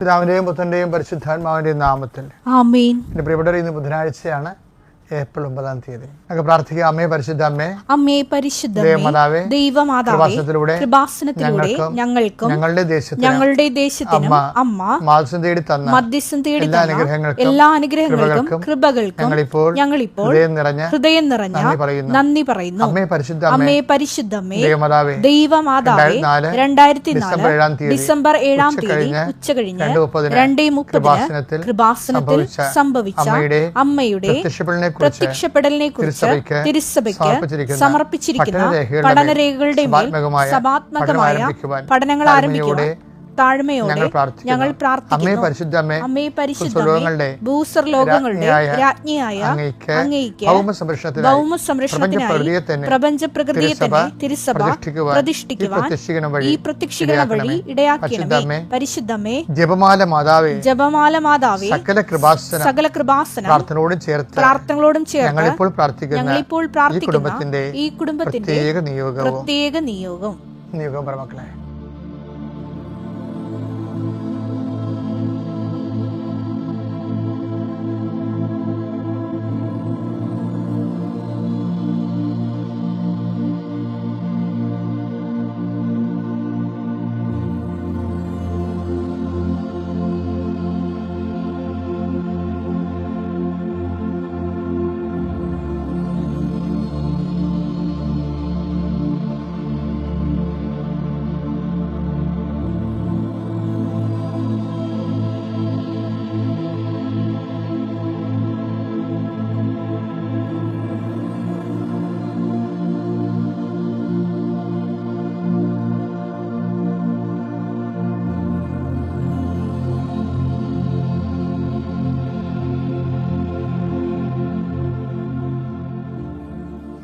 പിതാവിന്റെയും പുത്രന്റെയും പരിശുദ്ധാത്മാവിന്റെയും നാമത്തിൽ. എന്റെ പ്രിയപ്പെട്ടവർ ഇന്ന് ബുധനാഴ്ചയാണ്. ഏപ്രിൽ ഒമ്പതാം തീയതി. നമുക്ക് പ്രാർത്ഥിക്കാം അമ്മേ പരിശുദ്ധ അമ്മേ അമ്മേ പരിശുദ്ധ ദേവമാതാവേ, ദൈവമാതാവേ കൃപാസനത്തിലൂടെ കൃപാസനത്തിലൂടെ ഞങ്ങൾക്കും ഞങ്ങളുടെ ദേശത്തിന് ഞങ്ങളുടെ ദേശത്തിനും അമ്മ തേടി തന്ന മധ്യസ്ഥം തേടി എല്ലാ അനുഗ്രഹങ്ങൾക്കും എല്ലാ അനുഗ്രഹങ്ങൾക്കും കൃപകൾക്കും ഞങ്ങളിപ്പോൾ ഞങ്ങളിപ്പോൾ ഹൃദയം നിറഞ്ഞ ഹൃദയം നിറഞ്ഞ നന്ദി പറയുന്നു. അമ്മേ പരിശുദ്ധ അമ്മേ അമ്മേ പരിശുദ്ധമേ ദേവമാതാവേ ദൈവമാതാവേ രണ്ടായിരത്തി തീയതി ഡിസംബർ ഏഴാം തീയതി ഉച്ച കഴിഞ്ഞ് രണ്ട് മുപ്പതിന് കൃപാസനത്തിൽ സംഭവിച്ച അമ്മയുടെ അമ്മയുടെ പ്രത്യക്ഷപ്പെടലിനെ കുറിച്ച് തിരുസഭയ്ക്ക് സമർപ്പിച്ചിരിക്കുന്ന പഠനരേഖകളുടെ മേൽ സഭാത്മകമായ പഠനങ്ങൾ ആരംഭിക്കുവാൻ താഴ്മയോടെ ഞങ്ങൾ പ്രാർത്ഥിക്കുന്നു. അമ്മേ പരിശുദ്ധ അമ്മേ അമ്മേ പരിശുദ്ധമേ ഭൂസർ ലോകങ്ങളുടെ രാജ്ഞിയായ അങ്ങയ്ക്ക് ഭൗമ സംരക്ഷണത്തിനായി പ്രപഞ്ച പ്രകൃതിയെ തിരുസഭ തന്നെ തിരുസഭ പ്രതിഷ്ഠിക്കുവാൻ ഈ പ്രത്യക്ഷീകരണം വഴി പരിശുദ്ധമേ ജപമാല മാതാവേ ജപമാല മാതാവേ സകല കൃപാസന സകല കൃപാസന പ്രാർത്ഥനയോടും ചേർത്ത് പ്രാർത്ഥനകളോടും ചേർത്ത് ഞങ്ങളിപ്പോൾ പ്രാർത്ഥിക്കുന്ന ഞങ്ങളിപ്പോൾ പ്രാർത്ഥിക്കുന്ന ഈ കുടുംബത്തിന്റെ പ്രത്യേക നിയോഗവും പ്രത്യേക നിയോഗം നിയോഗം പറ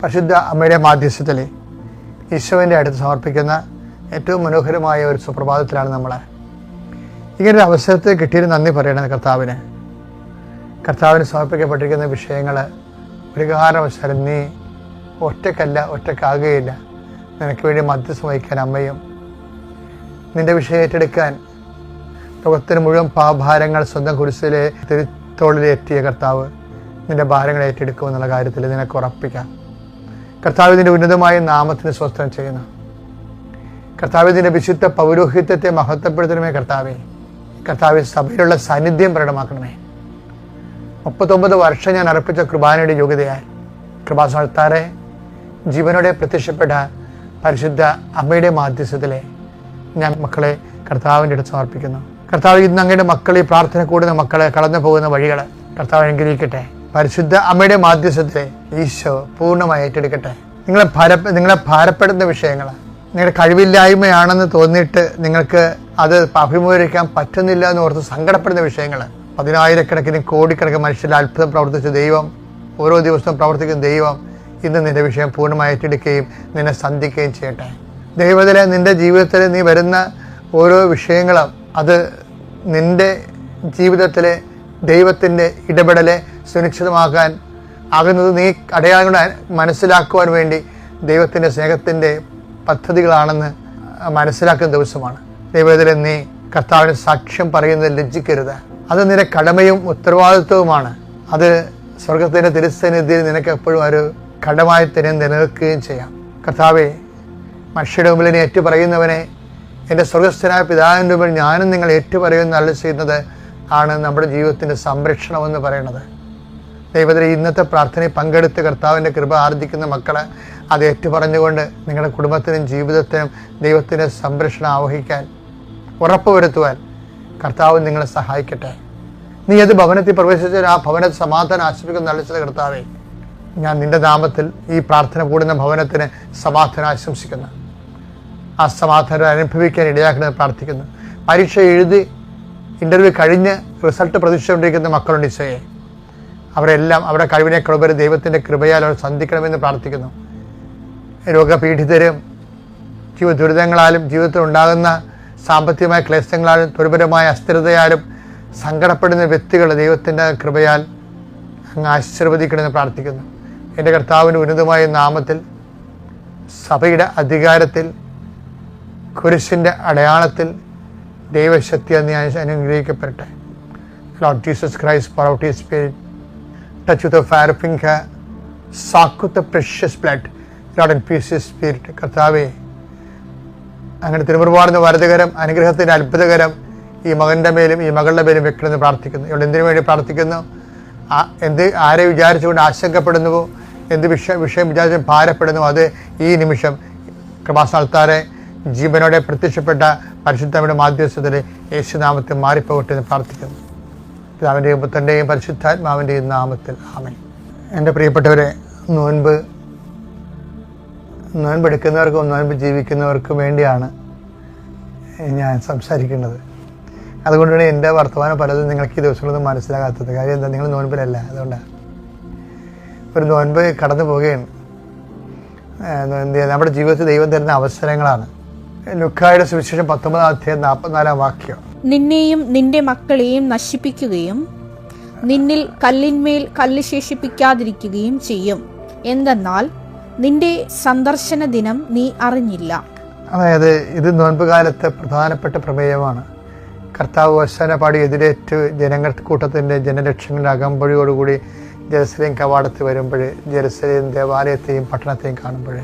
പരിശുദ്ധ അമ്മയുടെ മാധ്യസ്ഥത്തിൽ ഈശോവിന്റെ അടുത്ത് സമർപ്പിക്കുന്ന ഏറ്റവും മനോഹരമായ ഒരു സുപ്രഭാതത്തിലാണ് നമ്മൾ ഇങ്ങനൊരു അവസരത്തെ കിട്ടിയൊരു നന്ദി പറയണത് കർത്താവിന്. കർത്താവിന് സമർപ്പിക്കപ്പെട്ടിരിക്കുന്ന വിഷയങ്ങൾ ഒരു കാരണവശാലും നീ ഒറ്റക്കല്ല ഒറ്റക്കാകുകയില്ല നിനക്ക് വേണ്ടി മധ്യസ്ഥം വഹിക്കാൻ അമ്മയും നിന്റെ വിഷയം ഏറ്റെടുക്കാൻ ലോകത്തിന് മുഴുവൻ പാഭാരങ്ങൾ സ്വന്തം കുരിശിലെ തിരുത്തോളിലെത്തിയ കർത്താവ് നിന്റെ ഭാരങ്ങൾ ഏറ്റെടുക്കുമെന്നുള്ള കാര്യത്തിൽ നിനക്ക് ഉറപ്പിക്കാം. കർത്താവ് ഇതിന്റെ ഉന്നതമായ നാമത്തിന് സ്വസ്ഥം ചെയ്യുന്നു. കർത്താവിന്റെ വിശുദ്ധ പൗരോഹിത്യത്തെ മഹത്വപ്പെടുത്തണമേ കർത്താവെ. കർത്താവ് സഭയിലുള്ള സാന്നിധ്യം പ്രകടമാക്കണമേ. മുപ്പത്തൊമ്പത് വർഷം ഞാൻ അർപ്പിച്ച കൃപാനയുടെ യോഗ്യതയാൽ കൃപാസ്ഥാനത്താറെ ജീവനോടെ പ്രത്യക്ഷപ്പെട്ട പരിശുദ്ധ അമ്മയുടെ മാധ്യസ്ഥത്തിലെ ഞാൻ മക്കളെ കർത്താവിന്റെ അടുത്ത് സമർപ്പിക്കുന്നു. കർത്താവ് ഇന്ന് അങ്ങയുടെ മക്കൾ ഈ പ്രാർത്ഥന കൂടുന്ന മക്കളെ കടന്നു പോകുന്ന വഴികൾ കർത്താവ് അനുഗ്രഹിക്കട്ടെ. പരിശുദ്ധ അമ്മയുടെ മാധ്യസ്ഥത്തെ ഈശോ പൂർണമായി ഏറ്റെടുക്കട്ടെ. നിങ്ങളെ ഭാര നിങ്ങളെ ഭാരപ്പെടുന്ന വിഷയങ്ങൾ നിങ്ങളുടെ കഴിവില്ലായ്മയാണെന്ന് തോന്നിയിട്ട് നിങ്ങൾക്ക് അത് അഭിമുഖീകരിക്കാൻ പറ്റുന്നില്ല എന്ന് ഓർത്ത് സങ്കടപ്പെടുന്ന വിഷയങ്ങൾ പതിനായിരക്കണക്കിന് കോടിക്കണക്കിന് മനുഷ്യരിൽ അത്ഭുതം പ്രവർത്തിച്ച ദൈവം ഓരോ ദിവസവും പ്രവർത്തിക്കുന്ന ദൈവം ഇന്ന് നിന്റെ വിഷയം പൂർണമായി ഏറ്റെടുക്കുകയും നിന്നെ സന്ധിക്കുകയും ചെയ്യട്ടെ. ദൈവത്തിലെ നിന്റെ ജീവിതത്തിൽ നീ വരുന്ന ഓരോ വിഷയങ്ങളും അത് നിന്റെ ജീവിതത്തിലെ ദൈവത്തിന്റെ ഇടപെടലെ സുരക്ഷിതമാക്കാൻ ആകുന്നത് നീ അടയാളങ്ങൾ മനസ്സിലാക്കുവാൻ വേണ്ടി ദൈവത്തിന്റെ സ്നേഹത്തിന്റെ പദ്ധതികളാണെന്ന് മനസ്സിലാക്കുന്ന ദിവസമാണ്. ദൈവത്തിലെ നീ കർത്താവിന് സാക്ഷ്യം പറയുന്നത് ലജ്ജിക്കരുത്. അത് നിന്റെ കടമയും ഉത്തരവാദിത്വവുമാണ്. അത് സ്വർഗത്തിന്റെ തിരുസന്നിധിയിൽ നിനക്ക് എപ്പോഴും ഒരു കടമായി തന്നെ നിലനിൽക്കുകയും ചെയ്യാം. കർത്താവെ മനുഷ്യരുടെ മുമ്പിൽ നീ ഏറ്റു പറയുന്നവനെ എന്റെ സ്വർഗസ്ഥനായ പിതാവിന്റെ മുമ്പിൽ ഞാനും നിങ്ങൾ ഏറ്റു പറയുന്ന നല്ല ചെയ്യുന്നത് ആണ് നമ്മുടെ ജീവിതത്തിന്റെ സംരക്ഷണമെന്ന് പറയുന്നത്. ദൈവത്തിലെ ഇന്നത്തെ പ്രാർത്ഥനയിൽ പങ്കെടുത്ത് കർത്താവിന്റെ കൃപ ആർജിക്കുന്ന മക്കളെ അത് ഏറ്റുപറഞ്ഞുകൊണ്ട് നിങ്ങളുടെ കുടുംബത്തിനും ജീവിതത്തിനും ദൈവത്തിന്റെ സംരക്ഷണം ആവഹിക്കാൻ ഉറപ്പുവരുത്തുവാൻ കർത്താവ് നിങ്ങളെ സഹായിക്കട്ടെ. നീ ഏത് ഭവനത്തിൽ പ്രവേശിച്ചാൽ ആ ഭവനത്തെ സമാധാനം ആശംസിക്കുന്ന നല്ല കർത്താവേ. ഞാൻ നിന്റെ നാമത്തിൽ ഈ പ്രാർത്ഥന കൂടുന്ന ഭവനത്തിന് സമാധാനം ആശംസിക്കുന്നു. ആ സമാധാനം അനുഭവിക്കാൻ ഇടയാക്കുന്നത് പ്രാർത്ഥിക്കുന്നു. പരീക്ഷ എഴുതി ഇന്റർവ്യൂ കഴിഞ്ഞ് റിസൾട്ട് പ്രതീക്ഷിച്ചുകൊണ്ടിരിക്കുന്ന മക്കളുണ്ട് ഈശോയെ. അവരെല്ലാം അവരുടെ കഴിവിനെ കൃപര് ദൈവത്തിന്റെ കൃപയാൽ അവർ സന്ധിക്കണമെന്ന് പ്രാർത്ഥിക്കുന്നു. രോഗപീഡിതരും ജീവ ദുരിതങ്ങളാലും ജീവിതത്തിൽ ഉണ്ടാകുന്ന സാമ്പത്തികമായ ക്ലേശങ്ങളാലും ദുർബലമായ അസ്ഥിരതയാലും സങ്കടപ്പെടുന്ന വ്യക്തികൾ ദൈവത്തിന്റെ കൃപയാൽ അങ്ങ് ആശീർവദിക്കണമെന്ന് പ്രാർത്ഥിക്കുന്നു. എന്റെ കർത്താവിന്റെ ഉന്നതമായ നാമത്തിൽ സഭയുടെ അധികാരത്തിൽ കുരിശിന്റെ അടയാളത്തിൽ ദൈവശക്തി അന്ന് അനുഗ്രഹിക്കപ്പെടട്ടെ. Lord Jesus Christ പ്രൗട്ടി spirit touch with a fire soak precious blood Lord and Lord spirit കർത്താവേ. അങ്ങനെ തിരുമുറുപാടുന്ന വരതകരം അനുഗ്രഹത്തിന്റെ അത്ഭുതകരം ഈ മകന്റെ മേലും ഈ മകളുടെ മേലും വെക്കണമെന്ന് പ്രാർത്ഥിക്കുന്നു. ഇവിടെ എന്തിനു വേണ്ടി പ്രാർത്ഥിക്കുന്നു? എന്ത് ആരെ വിചാരിച്ചുകൊണ്ട് ആശങ്കപ്പെടുന്നുവോ? എന്ത് വിഷയ വിഷയം വിചാരിച്ച് ഭാരപ്പെടുന്നു അത് ഈ നിമിഷം കൃപാസ്ഥാനത്താരെ ജീവനോടെ പ്രത്യക്ഷപ്പെട്ട പരിശുദ്ധയുടെ മാധ്യസ്ഥത്തിൽ യേശുനാമത്തെ മാറിപ്പോകട്ടെ എന്ന് പ്രാർത്ഥിക്കുന്നു. പിതാവിന്റെയും പുത്രന്റെയും പരിശുദ്ധാത്മാവിന്റെയും നാമത്തിൽ ആമേ എന്റെ പ്രിയപ്പെട്ടവരെ നോൻപ് നോൻപെടുക്കുന്നവർക്കും നോൻപ് ജീവിക്കുന്നവർക്കും വേണ്ടിയാണ് ഞാൻ സംസാരിക്കുന്നത്. അതുകൊണ്ടാണ് എന്റെ വർത്തമാനം പലതും നിങ്ങൾക്ക് ഈ ദിവസങ്ങളൊന്നും മനസ്സിലാകാത്തത്. കാര്യം എന്താ നിങ്ങൾ നോൻപിലല്ല അതുകൊണ്ടാണ് ഒരു നോൻപ് കടന്നു പോവുകയാണ് നമ്മുടെ ജീവിതത്തിൽ ദൈവം തരുന്ന അവസരങ്ങളാണ്. ലുക്കായുടെ സുവിശേഷം പത്തൊമ്പതാം അധ്യായം നാൽപ്പത്തിനാലാം വാക്യം. നിന്നെയും നിന്റെ മക്കളെയും നശിപ്പിക്കുകയും നിന്നിൽ കല്ലിന്മേൽ കല്ല് ശേഷിപ്പിക്കാതിരിക്കുകയും ചെയ്യും. എന്തെന്നാൽ നിന്റെ സന്ദർശന ദിനം നീ അറിഞ്ഞില്ല. അതായത് ഇത് നോൻപ് കാലത്തെ പ്രധാനപ്പെട്ട പ്രമേയമാണ്. കർത്താവ് വശന പാടി എതിരേറ്റ് ജനങ്ങൾ കൂട്ടത്തിന്റെ ജനലക്ഷങ്ങളുടെ അകമ്പഴിയോടുകൂടി ജെറുസലേം കവാടത്തിൽ വരുമ്പോൾ ജെറുസലേം ദേവാലയത്തെയും പട്ടണത്തെയും കാണുമ്പോൾ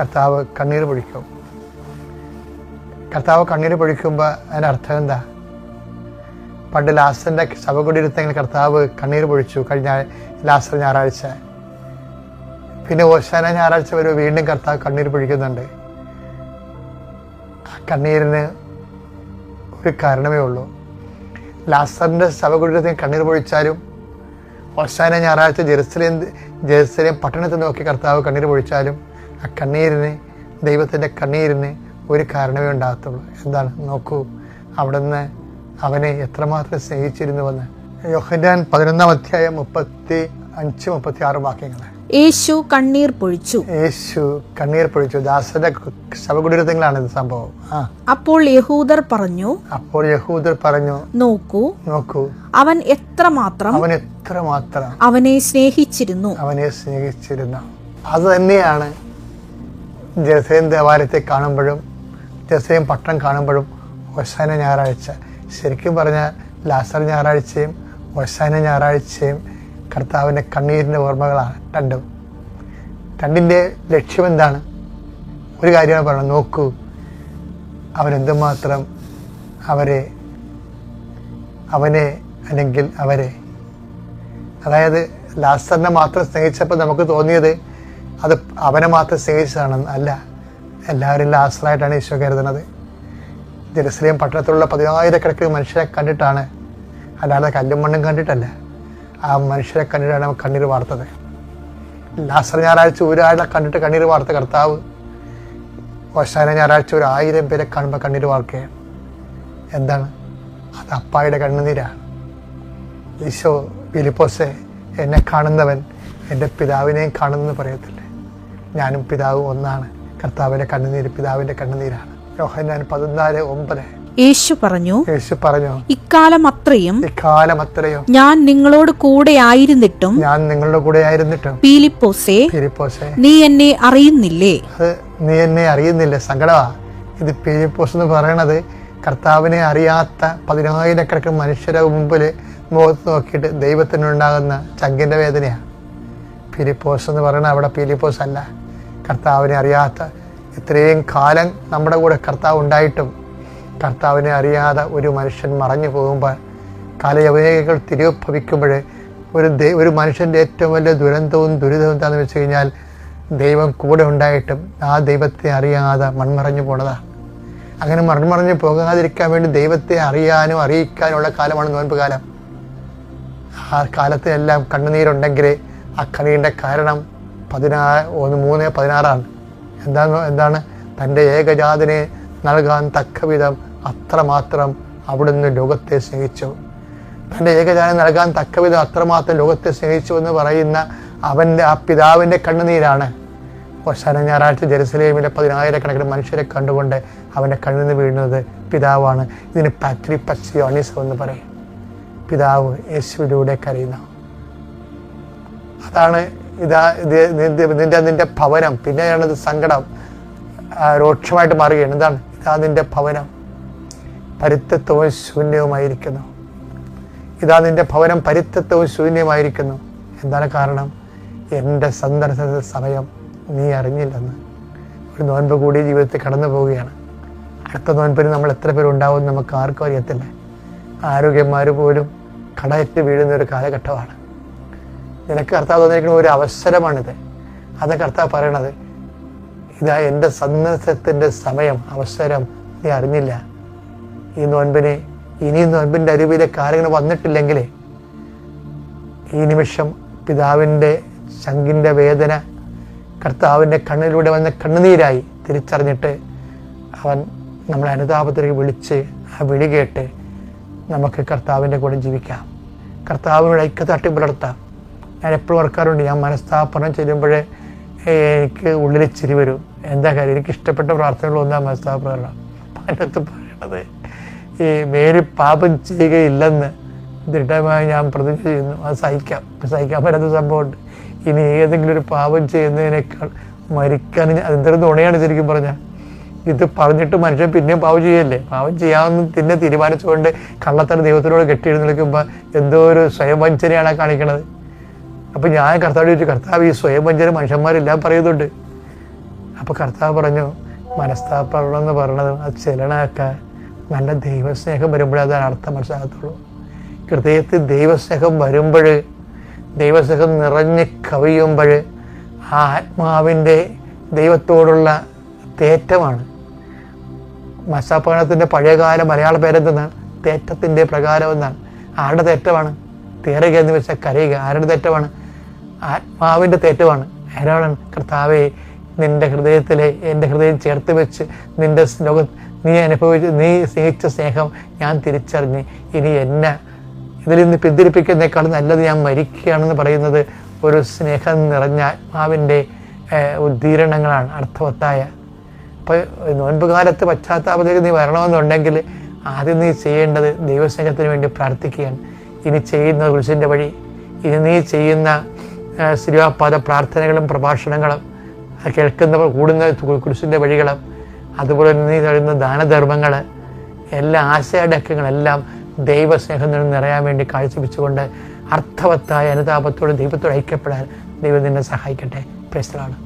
കർത്താവ് കണ്ണീർ പൊഴിക്കും. കർത്താവ് കണ്ണീര് പൊഴിക്കുമ്പോൾ അതിന്റെ അർത്ഥം എന്താ? പണ്ട് ലാസറിന്റെ ശവകുടിയിരുത്തെങ്കിൽ കർത്താവ് കണ്ണീർ പൊഴിച്ചു കഴിഞ്ഞ ലാസർ ഞായറാഴ്ച. പിന്നെ ഓശാന ഞായറാഴ്ച വരെ വീണ്ടും കർത്താവ് കണ്ണീർ പൊഴിക്കുന്നുണ്ട്. ആ കണ്ണീരിന് ഒരു കാരണമേ ഉള്ളൂ. ലാസറിന്റെ ശവകുടിയിരുത്തെങ്കിൽ കണ്ണീർ പൊഴിച്ചാലും ഓശാന ഞായറാഴ്ച ജെറുസലേം ജെറുസലേം പട്ടണത്തിൽ നോക്കി കർത്താവ് കണ്ണീർ പൊഴിച്ചാലും ആ കണ്ണീരിന് ദൈവത്തിന്റെ കണ്ണീരിന് ഒരു കാരണമേ ഉണ്ടാകത്തുള്ളൂ. എന്താണ്? നോക്കൂ. അവിടുന്ന് അവനെ എത്രമാത്രം സ്നേഹിച്ചിരുന്നുവെന്ന്. യോഹന്നാൻ പതിനൊന്നാം അധ്യായം മുപ്പത്തി അഞ്ച് മുപ്പത്തി ആറ് വാക്യങ്ങൾ യേശു കണ്ണീർ പൊഴിച്ചു. യേശു കണ്ണീർ പൊഴിച്ചു. ദാസന്റെ ശവകുടീരത്തിലാണ് ഇത് സംഭവം. അപ്പോൾ യഹൂദർ പറഞ്ഞു അപ്പോൾ യഹൂദർ പറഞ്ഞു നോക്കൂ നോക്കൂ. അവൻ എത്രമാത്രം അവൻ എത്രമാത്രം അവനെ സ്നേഹിച്ചിരുന്നു? അവനെ സ്നേഹിച്ചിരുന്നു. അത് തന്നെയാണ് ജസേൻ ദേവാലയത്തെ കാണുമ്പോഴും ജെറുസലേം പട്ടണം കാണുമ്പോഴും ഒസാന ഞായറാഴ്ച. ശരിക്കും പറഞ്ഞാൽ ലാസർ ഞായറാഴ്ചയും ഒസാന ഞായറാഴ്ചയും കർത്താവിന്റെ കണ്ണീരിന്റെ ഓർമ്മകളാണ് രണ്ടും. രണ്ടിന്റെ ലക്ഷ്യം എന്താണ്? ഒരു കാര്യമാണ് പറയുന്നത്. നോക്കൂ അവരെന്തുമാത്രം അവരെ അവനെ അല്ലെങ്കിൽ അവരെ. അതായത് ലാസ്റ്ററിനെ മാത്രം സ്നേഹിച്ചപ്പോൾ നമുക്ക് തോന്നിയത് അത് അവനെ മാത്രം സ്നേഹിച്ചതാണെന്ന് അല്ല. എല്ലാവരും ലാസ്റ്ററായിട്ടാണ് ഈശോ കരുതുന്നത്. ജെറുസലേം പട്ടണത്തിലുള്ള പതിനായിരക്കണക്കിന് മനുഷ്യരെ കണ്ടിട്ടാണ് അല്ലാതെ കല്ലും മണ്ണും കണ്ടിട്ടല്ല. ആ മനുഷ്യരെ കണ്ടിട്ടാണ് കണ്ണീർ വാർത്തത്. ലാസ്റ്റർ ഞായറാഴ്ച ഒരാളെ കണ്ടിട്ട് കണ്ണീർ വാർത്ത കർത്താവ് ഓശാന ഞായറാഴ്ച ഒരു ആയിരം പേരെ കാണുമ്പോൾ കണ്ണീർ വാർക്കുകയാണ് എന്താണ്? അത് അപ്പായുടെ കണ്ണുനീരാണ്. ഈശോ ഫിലിപ്പോസെ എന്നെ കാണുന്നവൻ എന്റെ പിതാവിനെയും കാണുന്നെന്ന് പറയത്തില്ലേ? ഞാനും പിതാവും ഒന്നാണ്. കർത്താവിന്റെ കണ്ണുനീര് പിതാവിന്റെ കണ്ണുനീരാണ്. യോഹന്നാൻ പതിനാല് ഒമ്പത്. യേശു പറഞ്ഞു യേശു പറഞ്ഞു ഇക്കാലം അത്രയും ഇക്കാലം അത്രയും ഞാൻ നിങ്ങളോട് കൂടെ ആയിരുന്നിട്ടും ഞാൻ നിങ്ങളുടെ കൂടെ ആയിരുന്നിട്ടും പീലിപ്പോസേ പീലിപ്പോസേ. നീ എന്നെ അറിയുന്നില്ലേ? അത് നീ എന്നെ അറിയുന്നില്ലേ? സങ്കടമാ ഇത് പീലിപ്പോസ് എന്ന് പറയണത് കർത്താവിനെ അറിയാത്ത പതിനായിരക്കണക്കിന് മനുഷ്യരെ മുമ്പിൽ മുഖത്ത് നോക്കിയിട്ട് ദൈവത്തിനുണ്ടാകുന്ന ചങ്കിന്റെ വേദനയാണ്. പീലിപ്പോസ് എന്ന് പറയുന്നത് അവിടെ പീലിപ്പോസ് അല്ല കർത്താവിനെ അറിയാത്ത ഇത്രയും കാലം നമ്മുടെ കൂടെ കർത്താവ് ഉണ്ടായിട്ടും കർത്താവിനെ അറിയാതെ ഒരു മനുഷ്യൻ മറഞ്ഞു പോകുമ്പോൾ കാലയവനികൾ തിരുഭവിക്കുമ്പോൾ ഒരു ഒരു മനുഷ്യന്റെ ഏറ്റവും വലിയ ദുരന്തവും ദുരിതവും എന്താണെന്ന് വെച്ച് കഴിഞ്ഞാൽ ദൈവം കൂടെ ഉണ്ടായിട്ടും ആ ദൈവത്തെ അറിയാതെ മൺമറഞ്ഞു പോണതാണ്. അങ്ങനെ മൺമറഞ്ഞു പോകാതിരിക്കാൻ വേണ്ടി ദൈവത്തെ അറിയാനും അറിയിക്കാനുള്ള കാലമാണ് നോൻപ് കാലം ആ കാലത്തിനെല്ലാം കണ്ണുനീരുണ്ടെങ്കിൽ ആ കണ്ണീരിന്റെ കാരണം പതിനാ ഒന്ന് മൂന്ന് പതിനാറാണ്. എന്താണ് എന്താണ്? തന്റെ ഏകജാതനെ നൽകാൻ തക്ക വിധം അത്രമാത്രം അവിടുന്ന് ലോകത്തെ സ്നേഹിച്ചു. തന്റെ ഏകജാതനെ നൽകാൻ തക്ക വിധം അത്രമാത്രം ലോകത്തെ സ്നേഹിച്ചു എന്ന് പറയുന്ന അവന്റെ ആ പിതാവിന്റെ കണ്ണുനീരാണ്. അവസാനം ഞായറാഴ്ച ജെറുസലേമിലെ പതിനായിരക്കണക്കിന് മനുഷ്യരെ കണ്ടുകൊണ്ട് അവന്റെ കണ്ണിൽ വീഴുന്നത് പിതാവാണ്. ഇതിന് പാത്രി പച്ചിയോണിസം എന്ന് പറയും. പിതാവ് യേശുവിലൂടെ കരയുന്ന. അതാണ് ഇതാ നിന്റെ നിന്റെ ഭവനം. പിന്നെയാണത് സങ്കടം രൂക്ഷമായിട്ട് മാറുകയാണ്. എന്താണ്? ഇതാ നിന്റെ ഭവനം. പരിത്തത്വവും ശൂന്യവുമായിരിക്കുന്നു. ഇതാ നിന്റെ ഭവനം പരിത്തത്വവും ശൂന്യമായിരിക്കുന്നു എന്താണ് കാരണം? എന്റെ സന്ദർശന സമയം നീ അറിഞ്ഞില്ലെന്ന്. ഒരു നോൻപ് കൂടി ജീവിതത്തിൽ കടന്നു പോവുകയാണ്. അടുത്ത നോൻപിന് നമ്മൾ എത്ര പേരുണ്ടാവും നമുക്ക് ആർക്കും അറിയത്തില്ല. ആരോഗ്യന്മാർ പോലും കടയറ്റ് വീഴുന്ന ഒരു കാലഘട്ടമാണ്. നിനക്ക് കർത്താവ് തന്നിരിക്കുന്ന ഒരു അവസരമാണിത്. അത് കർത്താവ് പറയണത് ഇതാ എന്റെ സന്ദർശത്തിന്റെ സമയം അവസരം നീ അറിഞ്ഞില്ല. ഈ നോൻപിനെ ഇനി നോൻപിന്റെ അരുവിയിലെ കാര്യങ്ങൾ വന്നിട്ടില്ലെങ്കിൽ ഈ നിമിഷം പിതാവിന്റെ ശങ്കിന്റെ വേദന കർത്താവിന്റെ കണ്ണിലൂടെ വന്ന കണ്ണുനീരായി തിരിച്ചറിഞ്ഞിട്ട് അവൻ നമ്മളെ അനുതാപത്തിലേക്ക് വിളിച്ച് ആ വിളി കേട്ട് നമുക്ക് കർത്താവിന്റെ കൂടെ ജീവിക്കാം. കർത്താവിനോട് ഐക്യത്തട്ടി പുലർത്താം. ഞാൻ എപ്പോഴും ഓർക്കാറുണ്ട് ഞാൻ മനസ്താപനം ചെല്ലുമ്പോഴേ എനിക്ക് ഉള്ളിൽ ഇച്ചിരി വരും. എന്താ കാര്യം? എനിക്ക് ഇഷ്ടപ്പെട്ട പ്രാർത്ഥനകളൊന്നാ മനസ്താപനം അതിനകത്ത് പറയണത്. ഈ മേലിൽ പാപം ചെയ്യുകയില്ലെന്ന് ദൃഢമായി ഞാൻ പ്രതിജ്ഞ ചെയ്യുന്നു. അത് സഹിക്കാം. സഹിക്കാൻ പറ്റാത്ത സംഭവമുണ്ട്. ഇനി ഏതെങ്കിലും ഒരു പാപം ചെയ്യുന്നതിനേക്കാൾ മരിക്കാൻ അതെന്തൊരു നുണയാണ് ശരിക്കും പറഞ്ഞാൽ ഇത് പറഞ്ഞിട്ട് മനുഷ്യൻ പിന്നെയും പാവം ചെയ്യല്ലേ? പാവം ചെയ്യാമെന്ന് പിന്നെ തീരുമാനിച്ചുകൊണ്ട് കള്ളത്തരം ദൈവത്തിനോട് കെട്ടിയിരുന്നിരിക്കുമ്പോൾ എന്തോ ഒരു സ്വയം വഞ്ചനയാണ് കാണിക്കണത്. അപ്പം ഞാൻ കർത്താവ് ചോദിച്ചു കർത്താവ് ഈ സ്വയം വഞ്ചന മനുഷ്യന്മാരെല്ലാം പറയുന്നുണ്ട്. അപ്പോൾ കർത്താവ് പറഞ്ഞു മനസ്താപണം എന്ന് പറയണത് അത് ചെലണാക്കാൻ നല്ല ദൈവസ്നേഹം വരുമ്പോഴേ അതാണ് അർത്ഥം മനസ്സിലാകത്തുള്ളൂ. ഹൃദയത്തിൽ ദൈവസ്നേഹം വരുമ്പോൾ ദൈവസ്നേഹം നിറഞ്ഞ് കവിയുമ്പോൾ ആ ആത്മാവിന്റെ ദൈവത്തോടുള്ള തേറ്റമാണ്. മസാപ്പകണത്തിന്റെ പഴയകാല മലയാള പേരെന്തെന്നാണ് തേറ്റത്തിന്റെ പ്രകാരം എന്നാണ്. ആരുടെ തേറ്റമാണ്? തേറുക എന്ന് വെച്ചാൽ കരയുക. ആരുടെ തേറ്റമാണ്? ആത്മാവിന്റെ തേറ്റമാണ് ആരാണ് കർത്താവെ നിന്റെ ഹൃദയത്തിലെ എന്റെ ഹൃദയം ചേർത്ത് വെച്ച് നിന്റെ ലോക നീ അനുഭവിച്ച് നീ സ്നേഹിച്ച സ്നേഹം ഞാൻ തിരിച്ചറിഞ്ഞ്. ഇനി എന്നെ ഇതിൽ നിന്ന് പിന്തിരിപ്പിക്കുന്നേക്കാൾ നല്ലത് ഞാൻ മരിക്കുകയാണെന്ന് പറയുന്നത് ഒരു സ്നേഹം നിറഞ്ഞ ആത്മാവിന്റെ ഉദ്ധീരണങ്ങളാണ് അർത്ഥവത്തായ. അപ്പോൾ നോൻപ് കാലത്ത് പശ്ചാത്താപത്തിലേക്ക് നീ വരണമെന്നുണ്ടെങ്കിൽ ആദ്യം നീ ചെയ്യേണ്ടത് ദൈവസ്നേഹത്തിന് വേണ്ടി പ്രാർത്ഥിക്കുകയാണ്. ഇനി ചെയ്യുന്ന കുരിശിന്റെ വഴി ഇനി നീ ചെയ്യുന്ന ശ്രീവാപാദ പ്രാർത്ഥനകളും പ്രഭാഷണങ്ങളും കേൾക്കുന്നവർ കേൾക്കുന്ന കൂടുന്ന കുരിശിന്റെ വഴികളും അതുപോലെ നീ തരുന്ന ദാനധർമ്മങ്ങൾ എല്ലാ ആശയടക്കങ്ങളെല്ലാം ദൈവസ്നേഹം നിറയാൻ വേണ്ടി കാഴ്ചവെച്ചുകൊണ്ട് അർത്ഥവത്തായ അനുതാപത്തോട് ദൈവത്തോട് ഐക്യപ്പെടാൻ ദൈവം നിന്നെ സഹായിക്കട്ടെ. പ്രശ്നമാണ്